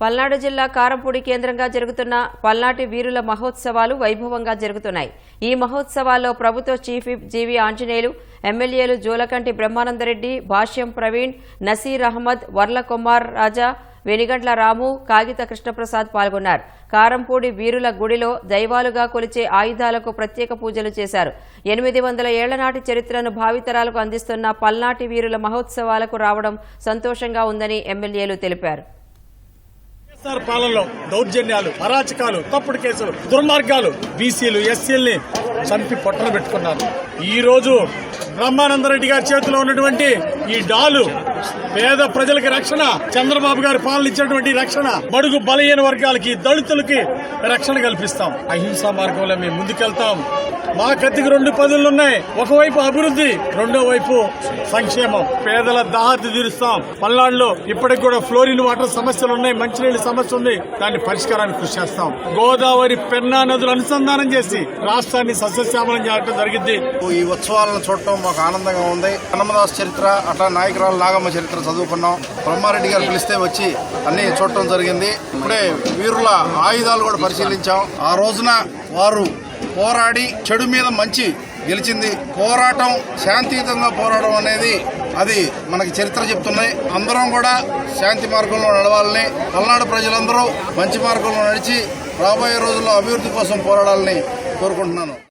పల్నాడు జిల్లా కారంపూడి కేంద్రంగా జరుగుతున్న పల్నాటి వీరుల మహోత్సవాలు వైభవంగా జరుగుతున్నాయి. ఈ మహోత్సవాల్లో ప్రభుత్వ చీఫ్ విప్ జీవి ఆంజనేయులు ఎమ్మెల్యేలు జోలకంటి బ్రహ్మానందరెడ్డి భాష్యం ప్రవీణ్ నసీర్ అహ్మద్ వర్ల కుమార్ రాజా వెనిగండ్ల రాము కాగిత కృష్ణప్రసాద్ పాల్గొన్నారు. కారంపూడి వీరుల గుడిలో దైవాలుగా కొలిచే ఆయుధాలకు ప్రత్యేక పూజలు చేశారు. ఎనిమిది వందల ఏళ్ళ నాటి చరిత్రను భావితరాలకు అందిస్తున్న పల్నాటి వీరుల మహోత్సవాలకు రావడం సంతోషంగా ఉందని ఎమ్మెల్యేలు తెలిపారు. వైఎస్ఆర్ పాలనలో దౌర్జన్యాలు అరాచకాలు తప్పుడు కేసులు దుర్మార్గాలు బీసీలు ఎస్సీల్ని చంపి పొట్టలు పెట్టుకున్నారు. ఈ రోజు బ్రహ్మానందరెడ్డి గారి చేతిలో ఉన్నటువంటి ఈ డాలు పేద ప్రజలకి రక్షణ చంద్రబాబు గారి పాలన ఇచ్చినటువంటి రక్షణ బడుగు బలహీన వర్గాలకి దళితులకి రక్షణ కల్పిస్తాం. అహింసా మార్గంలో మేము ముందుకెళ్తాం. మా కత్తికి రెండు పదులు ఉన్నాయి. ఒకవైపు అభివృద్ధి రెండో వైపు సంక్షేమం. పేదల దాహతి తీరుస్తాం. పల్నాడులో ఇప్పటికి కూడా ఫ్లోరిన్ వాటర్ సమస్యలు ఉన్నాయి. మంచినీళ్ళ సమస్య ఉంది. దాని పరిష్కారానికి కృషి చేస్తాం. గోదావరి పెన్నా నదులు అనుసంధానం చేసి రాష్ట్రాన్ని సస్యశ్యామలం చేయడం జరిగింది. ఈ ఉత్సవాలను చూడటం మాకు ఆనందంగా ఉంది. అన్నమదాస్ చరిత్ర అట్లా నాయకురాలు నాగమ్మ చరిత్ర చదువుకున్నాం. బ్రహ్మారెడ్డి గారు పిలిస్తే వచ్చి అన్ని చూడటం జరిగింది. ఇప్పుడే వీరుల ఆయుధాలు కూడా పరిశీలించాం. ఆ రోజున వారు పోరాడి చెడు మీద మంచి గెలిచింది. పోరాటం శాంతియుతంగా పోరాటం అనేది అది మనకి చరిత్ర చెప్తున్నాయి. అందరం కూడా శాంతి మార్గంలో నడవాలని పల్నాడు ప్రజలందరూ మంచి మార్గంలో నడిచి రాబోయే రోజుల్లో అభివృద్ధి కోసం పోరాడాలని కోరుకుంటున్నాను.